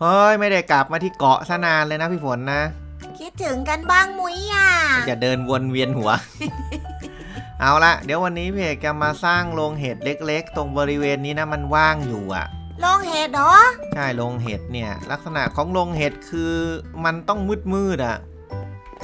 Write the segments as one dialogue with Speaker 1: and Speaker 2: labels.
Speaker 1: เฮ้ยไม่ได้กลับมาที่เกาะซะนานเลยนะพี่ฝนนะ
Speaker 2: คิดถึงกันบ้างมุ้ยอะ
Speaker 1: จะเดินวนเวียนหัว เอาละเดี๋ยววันนี้พี่เอกจะมาสร้างโรงเห็ดเล็ก ๆ ตรงบริเวณนี้นะมันว่างอยู่อะ
Speaker 2: ลองเห็ดเหรอ
Speaker 1: ใช่โรงเห็ดเนี่ย ลักษณะของโรงเห็ดคือมันต้องมืดมืดๆอะ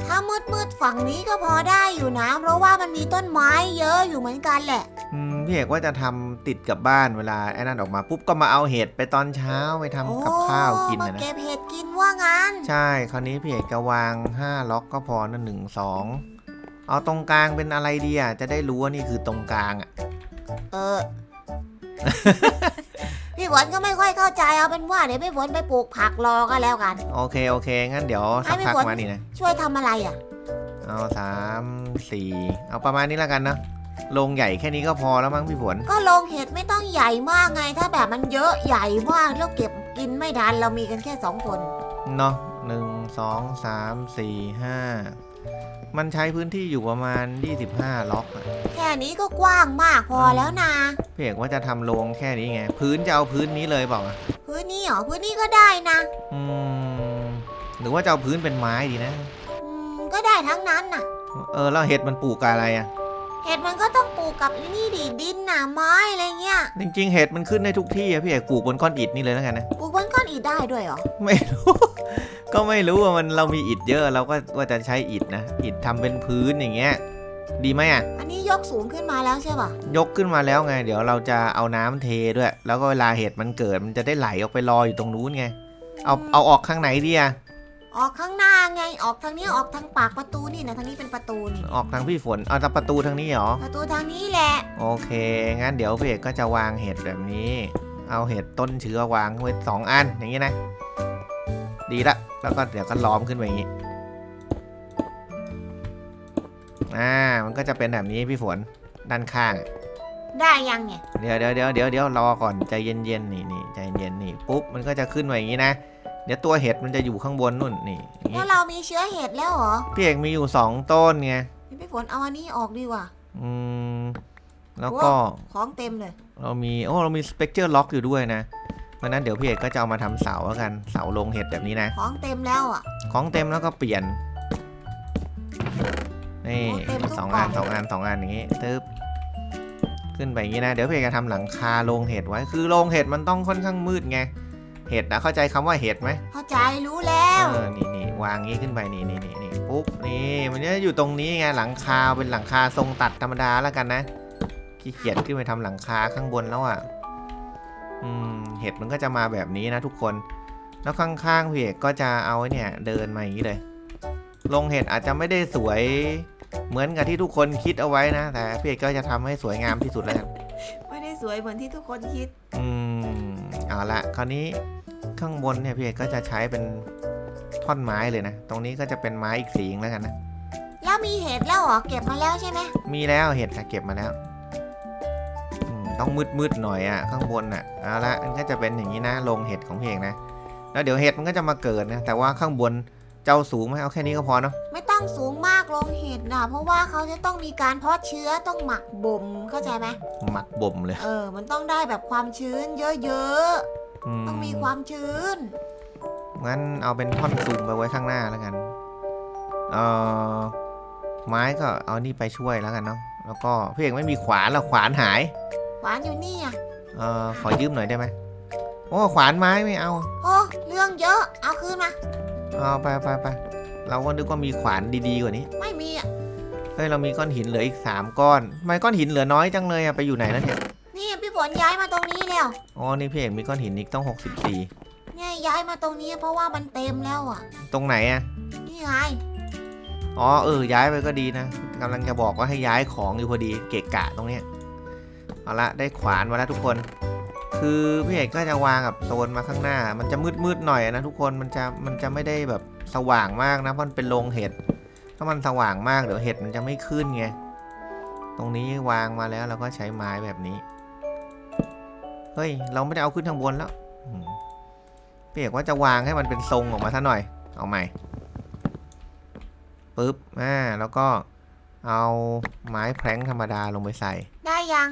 Speaker 2: ถ้ามืดมืดๆฝั่งนี้ก็พอได้อยู่นะ เพราะว่ามันมีต้นไม้เยอะอยู่เหมือนกันแหละ
Speaker 1: อืมพี่เอกว่าจะทำติดกับบ้านเวลาไอ้นั่นออกมาปุ๊บก็มาเอาเห็ดไปตอนเช้าไปทำกับข้าวกิน
Speaker 2: โอ้มา
Speaker 1: นะนะ
Speaker 2: เก็บเห็ดกินว่างั้น
Speaker 1: ใช่คราวนี้พี่เอกจะวาง5ล็อกก็พอนะหนึ่งสองเอาตรงกลางเป็นอะไรดีอะจะได้รู้ว่านี่คือตรงกลางอะ
Speaker 2: เออ พี่ฝนก็ไม่ค่อยเข้าใจเอาเป็นว่าเดี๋ยวพี่ฝนไปปลูกผักรอก็แล้วกัน
Speaker 1: โอเคโอเค งั้นเดี๋ยวสัก
Speaker 2: ให้พี่
Speaker 1: พัก
Speaker 2: ฝน
Speaker 1: มานี่นะ
Speaker 2: ช่วยทำอะไรอะ
Speaker 1: เอาสามสี่เอาประมาณนี้แล้วกันเนอะโรงใหญ่แค่นี้ก็พอแล้วมั้งพี่ฝน
Speaker 2: ก็ลงเห็ดไม่ต้องใหญ่มากไง ถ้าแบบมันเยอะใหญ่มากแล้วเก็บกินไม่ทันเรามีกันแค่สองคน
Speaker 1: เนาะหนึ่งสองสามสี่ห้า มันใช้พื้นที่อยู่ประมาณ 25 ล็อกอะ
Speaker 2: แค่นี้ก็กว้างมากพอแล้วนะ
Speaker 1: พี่เอกว่าจะทำโรงแค่นี้ไง พื้นจะเอาพื้นนี้เลยเปล่าอะ
Speaker 2: พื้นนี้เหรอพื้นนี้ก็ได้นะ
Speaker 1: อืมหรือว่าจะเอาพื้นเป็นไม้ดีนะ
Speaker 2: อืมก็ได้ทั้งนั้นน่ะ
Speaker 1: เออแล้วเห็ดมันปลูกกับอะไรอะ
Speaker 2: เห็ดมันก็ต้องปลูกกับไอ้นี่ดิดินหนาไม้อะไรเงี้ย
Speaker 1: จริงๆ เห็ดมันขึ้นได้ทุกที่อะพี่เอกปลูกบนก้อนอิฐนี่เลยแล้วกันนะ
Speaker 2: ปลูกบนก้อนอิฐได้ด้วยเหรอ
Speaker 1: ไม่รู้ ก็ไม่รู้ว่ามันเรามีอิฐเยอะเราก็ว่าจะใช้อิฐนะ อิฐทำเป็นพื้นอย่างเงี้ย ดีไหมอะ
Speaker 2: อันนี้ยกสูงขึ้นมาแล้วใช่ป่ะ
Speaker 1: ยกขึ้นมาแล้วไง เดี๋ยวเราจะเอาน้ำเทด้วย แล้วก็เวลาเห็ดมันเกิดมันจะได้ไหลออกไปรออยู่ตรงนู้นไง เอาเอาออกข้างไหนดีอะ
Speaker 2: ออกข้างหน้าไงออกทางนี้ออกทางปากประตูนี่นะทางนี้เป็นประตูนี่
Speaker 1: ออกทางพี่ฝนเอาทางประตูทางนี้เหรอ
Speaker 2: ประตูทางนี้แหละ
Speaker 1: โอเค งั้นเดี๋ยวพี่เอกก็จะวางเห็ดแบบนี้ เอาเห็ดต้นเชื้อวางไว้สองอันอย่างนี้นะ ดีละ แล้วก็เดี๋ยวก็ล้อมขึ้นไปอย่างนี้ อ่า มันก็จะเป็นแบบนี้พี่ฝนด้านข้าง
Speaker 2: ได้ยังเนี่ย
Speaker 1: เดี๋ยวเดี๋ยวเดี๋ยวเดี๋ยวเดี๋ยวรอก่อนใจเย็นเย็นๆนี่นี่ใจเย็นนี่ปุ๊บมันก็จะขึ้นมาอย่างนี้นะ เดี๋ยวตัวเห็ดมันจะอยู่ข้างบนนู่นนี่อย่าง
Speaker 2: แล้
Speaker 1: นี้
Speaker 2: วเรามีเชื้อเห็ดแล้วเหรอ
Speaker 1: พี่เอกมีอยู่สองต้นไง
Speaker 2: พี่ฝนเอาอันนี้ออกดีกว่า
Speaker 1: อืมแล้วก็
Speaker 2: ของเต็มเลย
Speaker 1: เรามีโอ้เรามีสเปกเจอร์ล็อกอยู่ด้วยนะเพราะฉะนั้นเดี๋ยวพี่เอกก็จะเอามาทำเสาแล้วกันเสาลงเห็ดแบบนี้นะ
Speaker 2: ของเต็มแล้วอะ
Speaker 1: ของเต็มแล้วก็เปลี่ยน นี่
Speaker 2: โอ้เต็มทุก
Speaker 1: สอง
Speaker 2: กล่
Speaker 1: อั
Speaker 2: อนง
Speaker 1: สองอันสองอันอย่างนี้ตึ๊บขึ้นไปอย่างนี้นะ เดี๋ยวพี่เอกจะทำหลังคาโรงเห็ดไว้ คือโรงเห็ดมันต้องค่อนข้างมืดไง เห็ดนะเข้าใจคำว่าเห็ดไหม
Speaker 2: เข้าใจรู้แล้ว
Speaker 1: เออนี่นี่วางงี้ขึ้นไปนี่นี่นี่นี่ปุ๊บนี่มันจะอยู่ตรงนี้ไงหลังคาเป็นหลังคาทรงตัดธรรมดาแล้วกันนะขี้เกียจขึ้นไปทำหลังคาข้างบนแล้วอะอืมเห็ดมันก็จะมาแบบนี้นะทุกคน แล้วข้างๆพี่เอกก็จะเอาไอ้เนี่ยเดินมาอย่างนี้เลย ลงเห็ดอาจจะไม่ได้สวยเหมือนกับที่ทุกคนคิดเอาไว้นะแต่พี่เอกก็จะทำให้สวยงามที่สุดแล้วกัน
Speaker 2: ไม่ได้สวยเหมือนที่ทุกคนคิด
Speaker 1: อืมเอาละคราวนี้ ข้างบนเนี่ยพี่เอกก็จะใช้เป็นท่อนไม้เลยนะ ตรงนี้ก็จะเป็นไม้อีกสีนึงแล้วกันนะ
Speaker 2: แล้วมีเห็ดแล้วเหรอเก็บมาแล้วใช่ไหม
Speaker 1: มีแล้วเห็ดค่ะเก็บมาแล้วอืมต้องมืดมืดๆหน่อยอะ่ะข้างบนอะเอาละมันก็จะเป็นอย่างนี้นะลงเห็ดของพี่เอกนะ แล้วเดี๋ยวเห็ดมันก็จะมาเกิดนะแต่ว่าข้างบนเจ้าสูงไหมเอาแค่นี้ก็พอเนาะ
Speaker 2: ไม่ต้องสูงมากลงเห็ดนะเพราะว่าเขาจะต้องมีการเพาะเชื้อต้องหมักบ่มเข้าใจไหม
Speaker 1: หมักบ่มเลย
Speaker 2: เออ มันต้องได้แบบความชื้นเยอะ
Speaker 1: อื
Speaker 2: ๆ ต้องมีความชื้น
Speaker 1: งั้นเอาเป็นท่อนสูงไปไว้ข้างหน้าแล้วกัน เอ่อ ไม้ก็เอานี่ไปช่วยแล้วกันเนาะ แล้วก็พี่เอกไม่มีขวานแล้วขวานหาย
Speaker 2: หวานอยู่นี่อะ
Speaker 1: เอ่อ ขอยืมหน่อยได้ไหมโอ้ขวานไม้ไม่เอา
Speaker 2: โอ้เรื่องเยอะ เอาคืนมา
Speaker 1: เอาไปไปไปเราก็นึกว่ามีขวานดีๆกว่านี้
Speaker 2: ไม่มีอะ
Speaker 1: เฮ้ยเรามีก้อนหินเหลืออีกสามก้อนทำไมก้อนหินเหลือน้อยจังเลยอะไปอยู่ไหนแล้วเนี่ย
Speaker 2: นี่พี่ฝนย้ายมาตรงนี้แล้ว
Speaker 1: อ๋อนี่พี่เอกมีก้อนหินอีกต้อง
Speaker 2: เนี่ยย้ายมาตรงนี้เพราะว่ามันเต็มแล้วอะ
Speaker 1: 64ตรงไหนอะ
Speaker 2: นี่ไง
Speaker 1: อ๋อเออย้ายไปก็ดีนะกำลังจะบอกว่าให้ย้ายของอยู่พอดีเกะกะตรงเนี้ยเอาละได้ขวานมาแล้วทุกคน คือพี่เอกก็จะวางกับโซนมาข้างหน้า มันจะมืดๆหน่อยนะทุกคนมันจะมันจะไม่ได้แบบสว่างมากนะเพราะมันเป็นโรงเห็ดถ้ามันสว่างมากเดี๋ยวเห็ดมันจะไม่ขึ้นไงตรงนี้วางมาแล้วเราก็ใช้ไม้แบบนี้ เฮ้ย เราไม่ได้เอาขึ้นทางบนแล้วอืมพี่เอกว่าจะวางให้มันเป็นทรงออกมาซะหน่อย เอาใหม่ปึ๊บอ่าแล้วก็เอาไม้แพร้งธรรมดาลงไปใส่
Speaker 2: ได้ยัง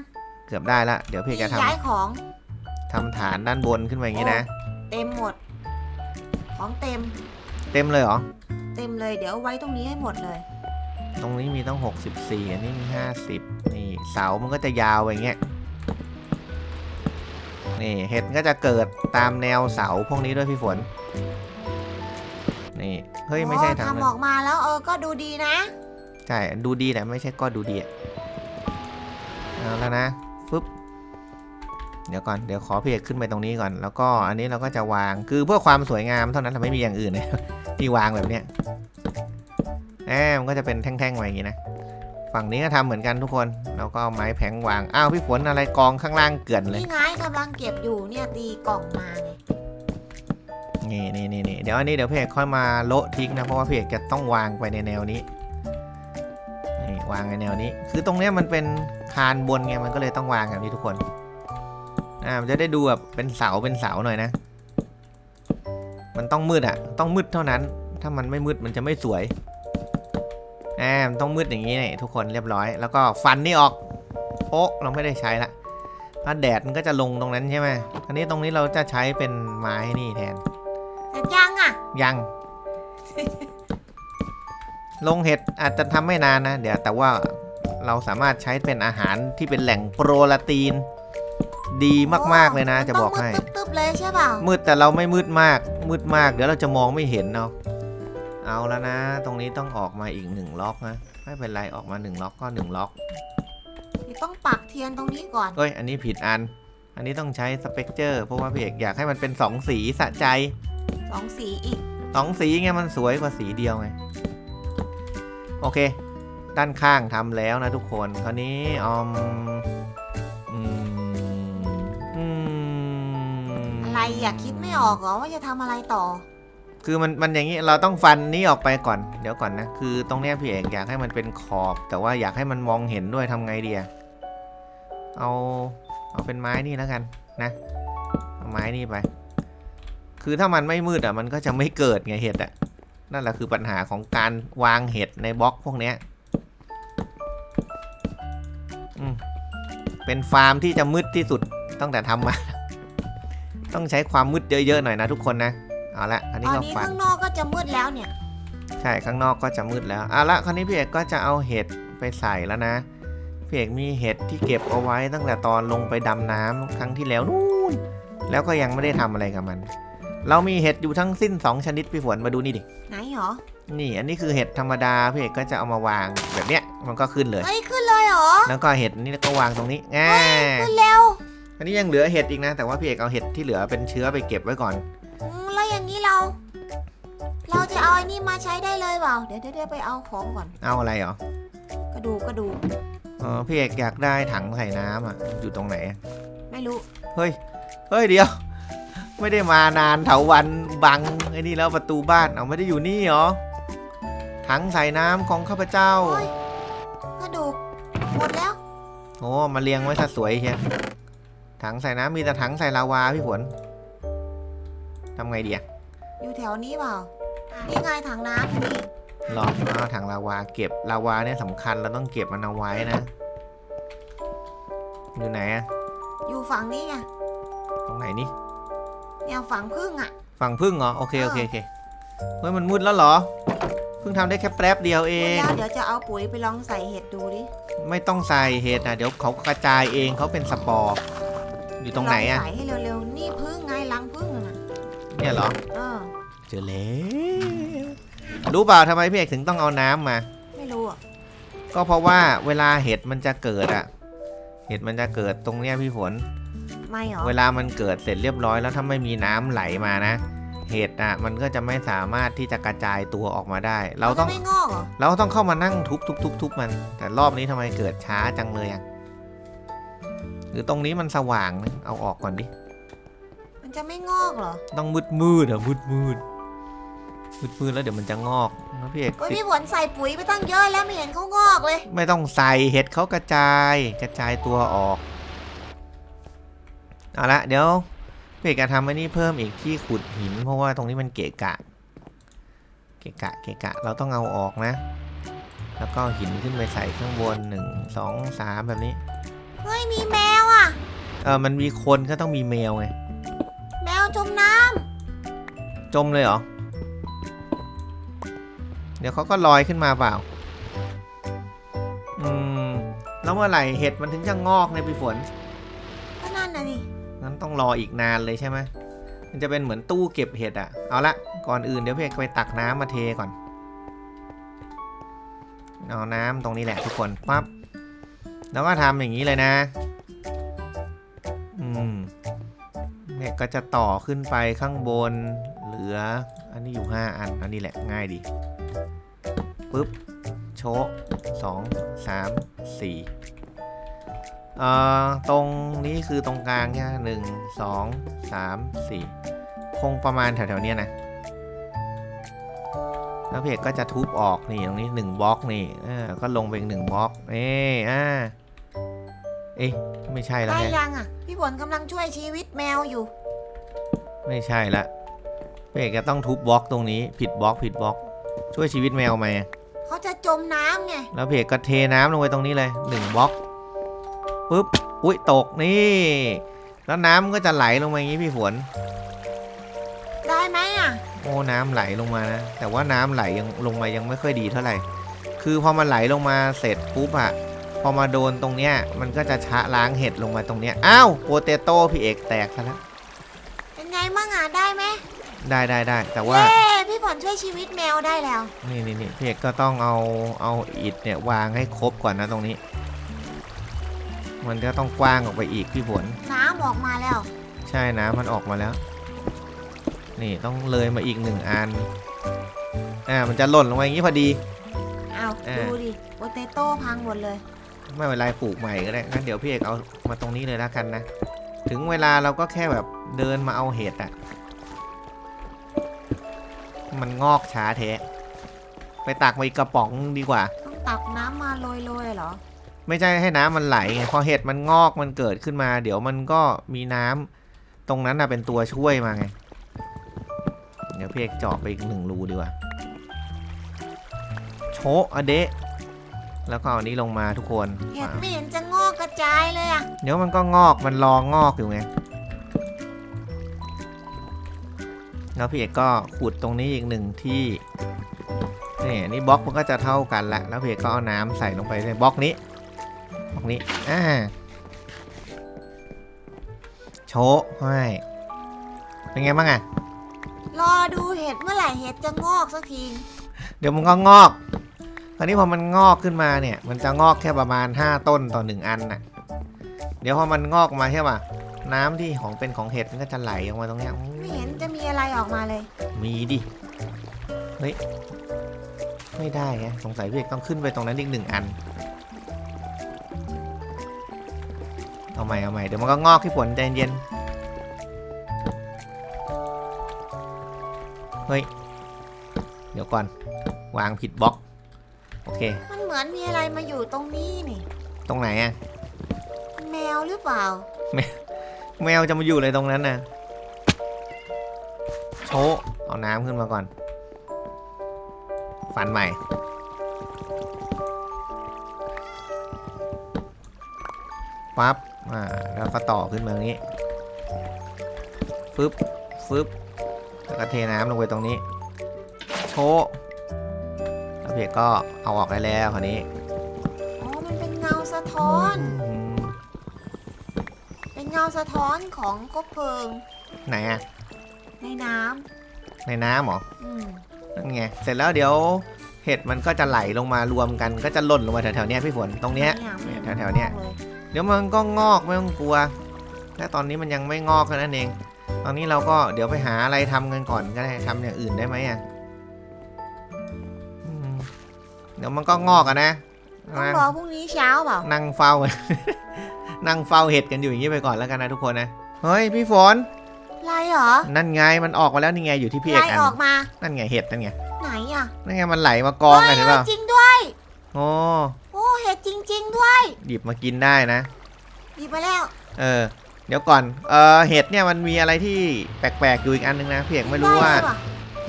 Speaker 1: เกือบได้ละ เดี๋ยวพี่เอกจะท
Speaker 2: ย้ายของำ
Speaker 1: ทำฐานด้านบนขึ้นมาอย่างนี้นะ
Speaker 2: เต็มหมด ของเต็ม
Speaker 1: เต็มเลยเหรอ
Speaker 2: เต็มเลยเดี๋ยวไว้ตรงนี้ให้หมดเลย
Speaker 1: ตรงนี้มีต้อง 64 อันนี้มี 50 นี่เสามันก็จะยาวอย่างเงี้ย นี่เห็ดก็จะเกิดตามแนวเสาพวกนี้ด้วยพี่ฝน นี่ เฮ้ยไม่ใช่
Speaker 2: โอ้
Speaker 1: ทาง
Speaker 2: ทำออกมาแล้วเออก็ดูดีนะ
Speaker 1: ใช่ ดูดีแต่ไม่ใช่ก็ดูดีอะเอาแล้วนะฟึบเดี๋ยวก่อนเดี๋ยวขอพี่เอกขึ้นไปตรงนี้ก่อน แล้วก็อันนี้เราก็จะวางคือเพื่อความสวยงามเท่านั้นเราไม่มีอย่างอื่นเลยที่วางแบบเนี้ยแอมมันก็จะเป็นแท่งๆมาอย่างนี้นะ ฝั่งนี้ก็ทำเหมือนกันทุกคนแล้วก็เอาไม้แผงวาง อ้าวพี่ฝนอะไรกองข้างล่างเกลื่อนเลย
Speaker 2: นี่ไงกำลังเก็บอยู่เนี่ยตีกล่องมาไง
Speaker 1: นี่นี่นี่นี่เดี๋ยวอันนี้เดี๋ยวพี่เอกค่อยมาโละทิ้งนะ เพราะว่าพี่เอกจะต้องวางไปในแนวนี้ นี่วางในแนวนี้ คือตรงเนี้ยมันเป็นคานบนไง มันก็เลยต้องวางแบบนี้ทุกคน อ่า มันจะได้ดูแบบเป็นเสาเป็นเสาหน่อยนะ มันต้องมืดอะต้องมืดเท่านั้น ถ้ามันไม่มืดมันจะไม่สวย อ่ามันต้องมืดอย่างนี้นี่ทุกคนเรียบร้อย แล้วก็ฟันนี่ออกโอ๊ะเราไม่ได้ใช้ละถ้าแดดมันก็จะลงตรงนั้นใช่ไหมอันนี้ตรงนี้เราจะใช้เป็นไม้นี่แทน
Speaker 2: เสร็จยังอะ
Speaker 1: ยัง ลงเห็ดอาจจะทำไม่นานนะ เดี๋ยวแต่ว่าเราสามารถใช้เป็นอาหารที่เป็นแหล่งโปรตีน ดีมากๆเลยนะ
Speaker 2: มัน
Speaker 1: จะ
Speaker 2: ต้
Speaker 1: บ
Speaker 2: ง
Speaker 1: อกให้
Speaker 2: มืดตึ๊บๆเลยใช่เปล่า
Speaker 1: มืดแต่เราไม่มืดมาก มืดมาก เดี๋ยวเราจะมองไม่เห็นเนาะ เอาแล้วนะ ตรงนี้ต้องออกมาอีกหนึ่งล็อกนะ ไม่เป็นไรออกมาหนึ่งล็อกก็หนึ่งล็อก
Speaker 2: เดี๋ยวต้องปักเทียนตรงนี้ก่อน
Speaker 1: เอ้ย อันนี้ผิดอัน อันนี้ต้องใช้สเปกเจอร์เพราะว่าพี่เอกอยากให้มันเป็นสองสีสะใจ
Speaker 2: สองสีอีก
Speaker 1: สองสีไงมันสวยกว่าสีเดียวไง โอเค ด้านข้างทำแล้วนะทุกคน คราวนี้ออมอืมอืม
Speaker 2: อะไรอยากคิดไม่ออกเหรอว่าจะทำอะไรต่อ
Speaker 1: คือมันมันอย่างนี้เราต้องฟันนี้ออกไปก่อนเดี๋ยวก่อนนะ คือตรงเนี้ยพี่เอกอยากให้มันเป็นขอบ แต่ว่าอยากให้มันมองเห็นด้วยทำไงดีอะเอาเอาเป็นไม้นี่แล้วกันนะเอาไม้นี่ไป คือถ้ามันไม่มืดอะมันก็จะไม่เกิดไงเห็ดอะนั่นแหละคือปัญหาของการวางเห็ดในบล็อกพวกเนี้ยอืมเป็นฟาร์มที่จะมืดที่สุดตั้งแต่ทำมา ต้องใช้ความมืดเยอะๆหน่อยนะทุกคนนะ เอาละอัน
Speaker 2: ต
Speaker 1: นี้
Speaker 2: อน
Speaker 1: ก็
Speaker 2: นี้
Speaker 1: ฟัน
Speaker 2: ข้างนอกก็จะมืดแล้วเนี่ย
Speaker 1: ใช่ข้างนอกก็จะมืดแล้วเอาละคราวนี้พี่เอกก็จะเอาเห็ดไปใส่แล้วนะพี่เอกมีเห็ดที่เก็บเอาไว้ตั้งแต่ตอนลงไปดำน้ำครั้งที่แล้วนู่นแล้วก็ยังไม่ได้ทำอะไรกับมัน เรามีเห็ดอยู่ทั้งสิ้น 2 ชนิดพี่ฝนมาดูนี่ดิ
Speaker 2: ไหนหรอ
Speaker 1: นี่อันนี้คือเห็ดธรรมดาพี่เอกก็จะเอามาวางแบบเนี้ยมันก็ขึ้นเลย
Speaker 2: เฮ้ยขึ้นเลยเหรอ
Speaker 1: แล้วก็เห็ดนี่ก็วางตรงนี้แง่
Speaker 2: ขึ้นเร็ว
Speaker 1: อันนี้ยังเหลือเห็ดอีกนะ แต่ว่าพี่เอกเอาเห็ดที่เหลือเป็นเชื้อไปเก็บไว้ก่อน
Speaker 2: เราจะเอาไอ้นี่มาใช้ได้เลยเปล่าเดี๋ยวเดี๋ยวเดี๋ยวไปเอาของก่อน
Speaker 1: เอาอะไรเหรอ ก
Speaker 2: ระดูกกระดูก
Speaker 1: เออพี่เอกอยากได้ถังใส่น้ำอะ อยู่ตรงไหนอะ
Speaker 2: ไม่รู้
Speaker 1: เฮ้ย เฮ้ยเดี๋ยว ไม่ได้มานานเถาวันบังไอ้นี่แล้วประตูบ้านเอาไม่ได้อยู่นี่เหรอ ถังใส่น้ำของข้าพเจ้า
Speaker 2: โอ้ยกระดูกหมดแล้ว
Speaker 1: โอ้มาเรียงไว้ซะสวยเชียถังใส่น้ำมีแต่ถังใส่ลาวาพี่ฝนทำไงดีอะ
Speaker 2: อยู่แถวนี้เปล่า นี่ไงถังน้ำอยู่นี่
Speaker 1: รอเอาถังลาวาเก็บลาวาเนี่ยสำคัญเราต้องเก็บมันเอาไว้นะ อยู่ไหนอะ
Speaker 2: อยู่ฝั่งนี้ไง
Speaker 1: ตรงไหนนี่
Speaker 2: เนี่ยฝั่งพึ่งอะ
Speaker 1: ฝั่งพึ่งเหรอโอเคโอเคโอเคเฮ้ยมันมืดแล้วเหรอเพิ่งทำได้แค่แป๊บเดียวเอ
Speaker 2: หมด
Speaker 1: ง
Speaker 2: แล้วเดี๋ยวจะเอาปุ๋ยไปลองใส่เห็ดดูดิ
Speaker 1: ไม่ต้องใส่เห็ดนะเดี๋ยวเขากระจายเองเขาเป็นสปอร์อยู่ตรงไหน
Speaker 2: ล
Speaker 1: อะ
Speaker 2: ใส่ให้เร็วๆ นี่พึ่งไงรังพึ่งอะนะ
Speaker 1: เนี่ยเหรอ
Speaker 2: เออ
Speaker 1: เจอแล้วรู้เปล่าทำไมพี่เอกถึงต้องเอาน้ำมา
Speaker 2: ไม่รู้อะ
Speaker 1: ก็เพราะว่าเวลาเห็ดมันจะเกิดอะเห็ดมันจะเกิดตรงเนี้ยพี่ฝน
Speaker 2: ไม่หรอ
Speaker 1: เวลามันเกิดเสร็จเรียบร้อยแล้วถ้าไม่มีน้ำไหลมานะ เห็ดอะมันก็จะไม่สามารถที่จะกระจายตัวออกมาได้ เราต้อง
Speaker 2: มันไม่งอกเหรอ
Speaker 1: เราต้องเข้ามานั่งทุบทุบทุบทุบมัน แต่รอบนี้ทำไมเกิดช้าจังเลยอะหรือตรงนี้มันสว่างนะเอาออกก่อนดิ
Speaker 2: มันจะไม่งอกเหรอ
Speaker 1: ต้องมืดมืดอะมืดมืดมื ดมืดแล้วเดี๋ยวมันจะงอกนะพี่เอก
Speaker 2: โอ้ย
Speaker 1: ติด
Speaker 2: พี่ฝนใส่ปุ๋ยไปตั้งเยอะแล้วไม่เห็นเขางอกเลย
Speaker 1: ไม่ต้องใส่เห็ดเขากระจาย กระจายตัวออกเอาละเดี๋ยวพี่เอกจะทำอันนี้เพิ่มอีกที่ขุดหิน เพราะว่าตรงนี้มันเกะกะ เกะกะเกะกะ เราต้องเอาออกนะ แล้วก็เอาหินขึ้นไปใส่ข้างบนหนึ่งสองสามแบบนี้
Speaker 2: เฮ้ยมีแมวอะ
Speaker 1: เออมันมีคนก็ต้องมีแมวไง
Speaker 2: แมวจมน้
Speaker 1: จมเลยเหรอ เดี๋ยวเขาก็ลอยขึ้นมาเปล่า อืม แล้วเมื่อไหร่เห็ดมันถึงจะงอกในยพี่ฝน
Speaker 2: ก็นั่นน่ะดิ
Speaker 1: งั้นต้องรออีกนานเลยใช่ไหม มันจะเป็นเหมือนตู้เก็บเห็ดอะเอาละ ก่อนอื่นเดี๋ยวพี่เอกไปตักน้ำมาเทก่อน เอาน้ำตรงนี้แหละทุกคนปั๊บ แล้วก็ทำอย่างนี้เลยนะ อืมเนี่ยก็จะต่อขึ้นไปข้างบน เหลือ อันนี้อยู่ 5 อัน อันนี้แหละง่ายดี ปึ๊บ โชะสองสามสี่เอ่อตรงนี้คือตรงกลางใช่ไหมหนึ่งสองสามสี่คงประมาณแถวๆเนี้ยนะ แล้วเพจก็จะทุบออกนี่ตรงนี้หนึ่งบล็อกนี่เออก็ลงไปอีกหนึ่งบล็อกเอ้อ่าเอ๊ะไม่ใช่แล้ว
Speaker 2: ได้
Speaker 1: ไง
Speaker 2: ยังอะ พี่ฝนกำลังช่วยชีวิตแมวอยู่
Speaker 1: ไม่ใช่ละเพจก็ต้องทุบบล็อกตรงนี้ ผิดบล็อกผิดบล็อก ช่วยชีวิตแมวไหม
Speaker 2: เขาจะจมน้ำไง
Speaker 1: แล้วเพจก็เทน้ำลงไปตรงนี้เลยหนึ่งบล็อกปุ๊บ อุ้ยตกนี่ แล้วน้ำมันก็จะไหลลงมาอย่างนี้พี่ฝน
Speaker 2: ได้ไหมอะ
Speaker 1: โอ้น้ำไหลลงมานะ แต่ว่าน้ำไหลยังลงมายังไม่ค่อยดีเท่าไหร่ คือพอมันไหลลงมาเสร็จปุ๊บอะพอมาโดนตรงเนี้ย มันก็จะชะล้างเห็ดลงมาตรงเนี้ย อ้าวโปเตโต้พี่เอกแตกซะแล้ว
Speaker 2: เป็นไงมั่งอะได้ไหม
Speaker 1: ได้ได้ได้แต่ว่า
Speaker 2: เย้พี่ฝนช่วยชีวิตแมวได้แล้ว
Speaker 1: นี่นี่นี่พี่เอกก็ต้องเอาเอาอิฐเนี่ยวางให้ครบก่อนนะตรงนี้ มันก็ต้องกว้างออกไปอีกพี่ฝน
Speaker 2: น้ำออกมาแล้ว
Speaker 1: ใช่น้ำมันออกมาแล้ว นี่ต้องเลยมาอีกหนึ่งอันอ่ามันจะหล่นลงมาอย่างนี้พอดี
Speaker 2: เอา
Speaker 1: เออ
Speaker 2: ดูดิโปเตโต้พังหมดเลย
Speaker 1: ไม่เป็นไรปลูกใหม่ก็ได้งั้นเดี๋ยวพี่เอกเอามาตรงนี้เลยแล้วกันนะ ถึงเวลาเราก็แค่แบบเดินมาเอาเห็ดอะ มันงอกช้าแท้ไปตักมาอีกกระป๋องดีกว่า
Speaker 2: ต้องตักน้ำมาโรยๆเหรอ
Speaker 1: ไม่ใช่ให้น้ำมันไหลไงพอเห็ดมันงอกมันเกิดขึ้นมา เดี๋ยวมันก็มีน้ำตรงนั้นน่ะเป็นตัวช่วยมาไง เดี๋ยวพี่เอกเจาะไปอีกหนึ่งรูดีกว่า โชะอะเดะแล้วก็เอาอันนี้ลงมาทุกคน
Speaker 2: เห็ดไม่เห็นจะงอกกระจายเลยอะ
Speaker 1: เดี๋ยวมันก็งอกมันรองอกอยู่ไง แล้วพี่เอกก็ขุดตรงนี้อีกหนึ่งที่นี่อันนี่บล็อกมันก็จะเท่ากันละแล้วพี่เอกก็เอาน้ำใส่ลงไปในบล็อกนี้บล็อกนี้อ่าโชะให้เป็นไงบ้างอะ
Speaker 2: รอดูเห็ดเมื่อไหร่เห็ดจะงอกสักที
Speaker 1: เดี๋ยวมันก็งอกคราวนี้พอมันงอกขึ้นมาเนี่ย มันจะงอกแค่ประมาณ 5 ต้นต่อหนึ่งอันน่ะ เดี๋ยวพอมันงอกมาใช่ป่ะ น้ำที่ของเป็นของเห็ดมันก็จะไหลออกมาตรงเนี้ย
Speaker 2: ไม่เห็น จะมีอะไรออกมาเลย
Speaker 1: มีดิ เฮ้ย ไม่ได้ไงสงสัยพี่เอกต้องขึ้นไปตรงนั้นอีกหนึ่งอัน เอาใหม่เอาใหม่เดี๋ยวมันก็งอกที่ผลใจเย็น เฮ้ย เดี๋ยวก่อน วางผิดบล็อก โอเค
Speaker 2: มันเหมือนมีอะไรมาอยู่ตรงนี้นี่
Speaker 1: ตรงไหนอะ
Speaker 2: แมวหรือเปล่า
Speaker 1: แมวจะมาอยู่เลยตรงนั้นนะ โชะเอาน้ำขึ้นมาก่อน ฟันใหม่ ปั๊บ อ่า แล้วก็ต่อขึ้นมาตรงนี้ ฟึบ ฟึบ แล้วก็เทน้ำลงไปตรงนี้ โชะแล้วเพจก็เอาออกได้แล้วคราวนี้
Speaker 2: อ๋อ มันเป็นเงาสะท้อน
Speaker 1: อืม
Speaker 2: เป็นเงาสะท้อนของคบเพลิง
Speaker 1: ไหนอะ
Speaker 2: ในน้
Speaker 1: ในน้ำเหรอำ
Speaker 2: อืม
Speaker 1: นั่นไง เสร็จแล้วเดี๋ยวเห็ดมันก็จะไหลลงมารวมกันก็จะหล่นลงมาแถวๆเนี้ยพี่ฝนตรงเนี้ย
Speaker 2: ไม่อา
Speaker 1: เนี่ยแถวๆเนี่ย
Speaker 2: ล
Speaker 1: เดี๋ยวมันก็งอกไม่ต้องกลัวแค่ตอนนี้มันยังไม่งอกแค่นั้นเอง ตอนนี้เราก็เดี๋ยวไปหาอะไรทำกันก่อนก็ได้ทำอย่างอื่นได้ไหมอะอืมเดี๋ยวมันก็งอกอะนะ
Speaker 2: ต้อง
Speaker 1: นะ
Speaker 2: รอพรุ่งนี้เช้าเปล่า
Speaker 1: นั่งเฝ้า นั่งเฝ้าเห็ดกันอยู่อย่างนี้ไปก่อนแล้วกันนะทุกคนนะ เฮ้ยพี่ฝน
Speaker 2: ไรเหรอ
Speaker 1: นั่นไงมันออกมาแล้วนี่ไงอยู่ที่พี่เอ
Speaker 2: ไร
Speaker 1: กอัน
Speaker 2: ออกมา
Speaker 1: นั่นไงเห็ดนั่นไง
Speaker 2: ไหนอะ
Speaker 1: นั่นไงมันไหลมากองกันเห็นเปล่า
Speaker 2: จริงด้วย
Speaker 1: โอ้
Speaker 2: โอ้เห็ดจริง ๆ ด้วย
Speaker 1: หยิบมากินได้นะ
Speaker 2: ดีไปแล้ว
Speaker 1: เออ เดี๋ยวก่อนเออเห็ดเนี่ยมันมีอะไรที่แปลกๆอยู่อีกอันนึงนะพี่เอกไม่รู้ว่า
Speaker 2: ได้ปะ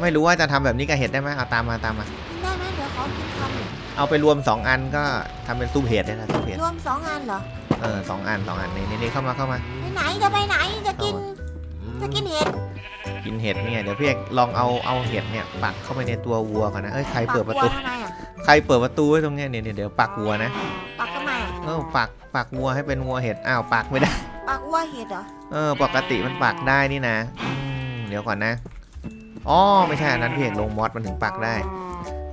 Speaker 1: ไม่รู้ว่าจะทำแบบนี้กับเห็ดได้ไหมเอาตามมาตามมา
Speaker 2: กินได้ไหมเดี๋ยวขอกินคำหนึ่ง
Speaker 1: เอาไปรวม 2 อันก็ทำเป็นซุปเห็ดได้นะซุปเห็ด
Speaker 2: รวมสองอันเหรอ
Speaker 1: เออสองอันสองอันนี่นี่นี่เข้ามาเข้ามา
Speaker 2: ไปไหนจะไปไหนจะกิน จะกินเห็ด
Speaker 1: กินเห็ดเนี่ยเดี๋ยวพี่เอกลองเอาเอาเห็ดเนี่ยปักเข้าไปในตัววัวก่อนนะเอ้ยใครเปิดประตู
Speaker 2: ปักวัวทำไมอะ
Speaker 1: ใครเปิดประตูไว้ตรงเนี้ยเนี่ยเนี่ยเดี๋ยวปักวัวนะ
Speaker 2: ปักทำไมอะ
Speaker 1: เออปักปักวัวให้เป็นวัวเห็ดอ้าวปักไม่ได้
Speaker 2: ปักวัวเห็ดเหรอ
Speaker 1: เออปกติมันปักได้นี่นะอืมเดี๋ยวก่อนนะอ๋อไม่ใช่อันนั้นพี่เอกลงมอสมันถึงปักได้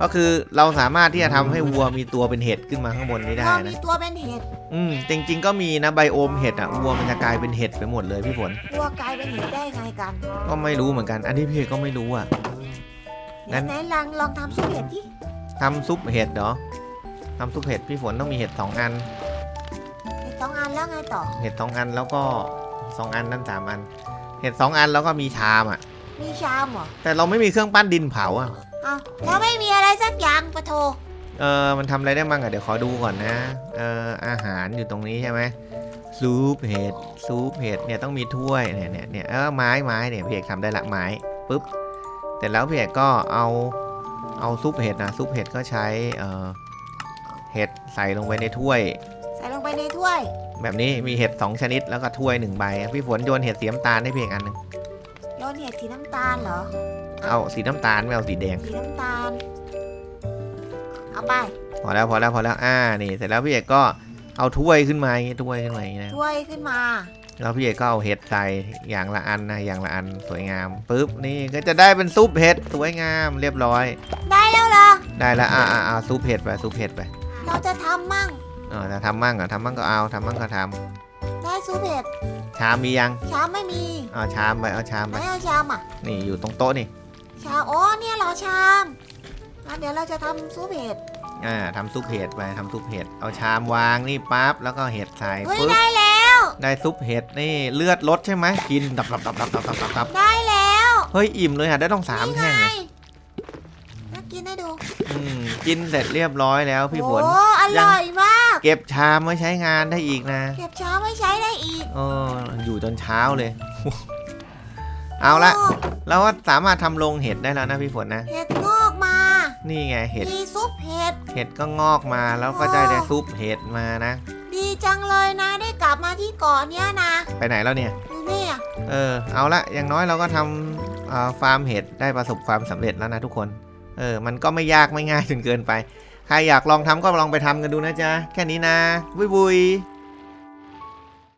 Speaker 1: ก็คือเราสามารถที่จะทำให้วัวมีตัวเป็นเห็ดขึ้นมาข้างบนนี้ได้
Speaker 2: วัว
Speaker 1: นะ
Speaker 2: มีตัวเป็นเห็ด
Speaker 1: อืมจริง ๆ ก็มีนะไบโอมเห็ดอะวัวมันจะกลายเป็นเห็ดไปหมดเลยพี่ฝน
Speaker 2: วัวกลายเป็นเห็ดได้ไงกัน
Speaker 1: ก็ไม่รู้เหมือนกัน อันนี้พี่เอกก็ไม่รู้อะงั้น
Speaker 2: ไหนๆลองลองทำซุปเห็ดที่
Speaker 1: ทำซุปเห็ดเหรอทำซุปเห็ดพี่ฝนต้องมีเห็ดสองอัน
Speaker 2: เห็ดสองอันแล้วไงต่อ
Speaker 1: เห็ดสองอันแล้วก็สองอันนั่นสามอัน เห็ดสองอันแล้วก็มีชามอะ
Speaker 2: มีชามเหรอ
Speaker 1: แต่เราไม่มีเครื่องปั้นดินเผาอะ
Speaker 2: เอ้าแล้วไม่มีอะไรสักอย่างปะโท
Speaker 1: เออมันทำอะไรได้บ้างอะเดี๋ยวขอดูก่อนนะ เอออาหารอยู่ตรงนี้ใช่ไหมซุปเห็ดซุปเห็ดเนี่ยต้องมีถ้วยเนี่ยเนี่ยเนี่ยเออไม้ไม้เนี่ยพี่เอกทำได้ละไม้ปุ๊บแต่แล้วพี่เอกก็เอาเอาซุปเห็ดนะซุปเห็ดก็ใช้เออเห็ดใส่ลงไปในถ้วย
Speaker 2: ใส่ลงไปในถ้วย
Speaker 1: แบบนี้มีเห็ดสองชนิดแล้วก็ถ้วยหนึ่งใบพี่ฝนโยนเห็ดสีน้ำตาลให้พี่เอกอันหนึง
Speaker 2: โยนเห็ดสีน้ำตาลเหรอ
Speaker 1: เอาสีน้ำตาลไม่เอาสีแดง
Speaker 2: สีน้ำตาล เอาไป
Speaker 1: พอแล้วพอแล้วพอแล้วอ่านี่เสร็จแล้วพี่เอกก็เอาถ้วยขึ้นมาอย่างงี้ถ้วยขึ้นมาอย่างงี้นะ
Speaker 2: ถ้วยขึ้นมา
Speaker 1: แล้วพี่เอกก็เอาเห็ดใส่อย่างละอันนะอย่างละอันสวยงามปุ๊บนี่ก็จะได้เป็นซุปเห็ดสวยงามเรียบร้อย
Speaker 2: ได้แล้วเหรอ
Speaker 1: ได้แล้วอ่าอ่าอ่าซุปเห็ดไปซุปเห็ดไป
Speaker 2: เราจะทำมั่ง
Speaker 1: เออจะทำมั่งเหรอทำมั่งก็เอาทำมั่งก็ท
Speaker 2: ได้ซุปเห็ดำ
Speaker 1: ชามมียัง
Speaker 2: ชามไม่มี
Speaker 1: เอาชามไปเอาชาม
Speaker 2: ไห
Speaker 1: ไป
Speaker 2: นเอาชามอะ
Speaker 1: นี่อยู่ตรงโต๊ะนี่
Speaker 2: ชามโอ้เนี่ยเหรอชามงั้นเดี๋ยวเราจะทำซุปเห็ด
Speaker 1: อ่าทำซุปเห็ดไปทำซุปเห็ดเอาชามวางนี่ปั๊บแล้วก็เห็ดใส่
Speaker 2: เฮ้ย
Speaker 1: ปุ๊บ
Speaker 2: ได้แล้ว
Speaker 1: ได้ซุปเห็ดนี่เลือดลดใช่ไหมกินดับดับดับดับดับดับดับดับ
Speaker 2: ได้แล้ว
Speaker 1: เฮ้ยอิ่มเลยอะได้ต้องสาม
Speaker 2: นี่
Speaker 1: แท่ง
Speaker 2: ไง
Speaker 1: เลย
Speaker 2: น่ากินให้ดู
Speaker 1: อืมกินเสร็จเรียบร้อยแล้วพี่ฝน
Speaker 2: โอ้อร่อยมาก
Speaker 1: เก็บชามไว้ใช้งานได้อีกนะ
Speaker 2: เก็บชามไว้ใช้ได้อีก
Speaker 1: เอออยู่จนเช้าเลย เอาละ
Speaker 2: โเรา
Speaker 1: ก็สามารถทำโรงเห็ดได้แล้วนะพี่ฝนนะ
Speaker 2: เห็ดงอกมา
Speaker 1: นี่ไงเห็ด
Speaker 2: มีซุปเห็ด
Speaker 1: เห็ดก็งอกมาแล้วก็จะได้ซุปเห็ดมานะ
Speaker 2: ดีจังเลยนะได้กลับมาที่เกาะเนี้ยนะ
Speaker 1: ไปไหนแล้วเนี่ย
Speaker 2: ดูเนี่ย
Speaker 1: เออ เอาละอย่างน้อยเราก็ทำเอ่อฟาร์มเห็ดได้ประสบความสำเร็จแล้วนะทุกคน เออ มันก็ไม่ยากไม่ง่ายจนเกินไป ใครอยากลองทำก็ลองไปทำกันดูนะจ๊ะ แค่นี้นะบุยบุย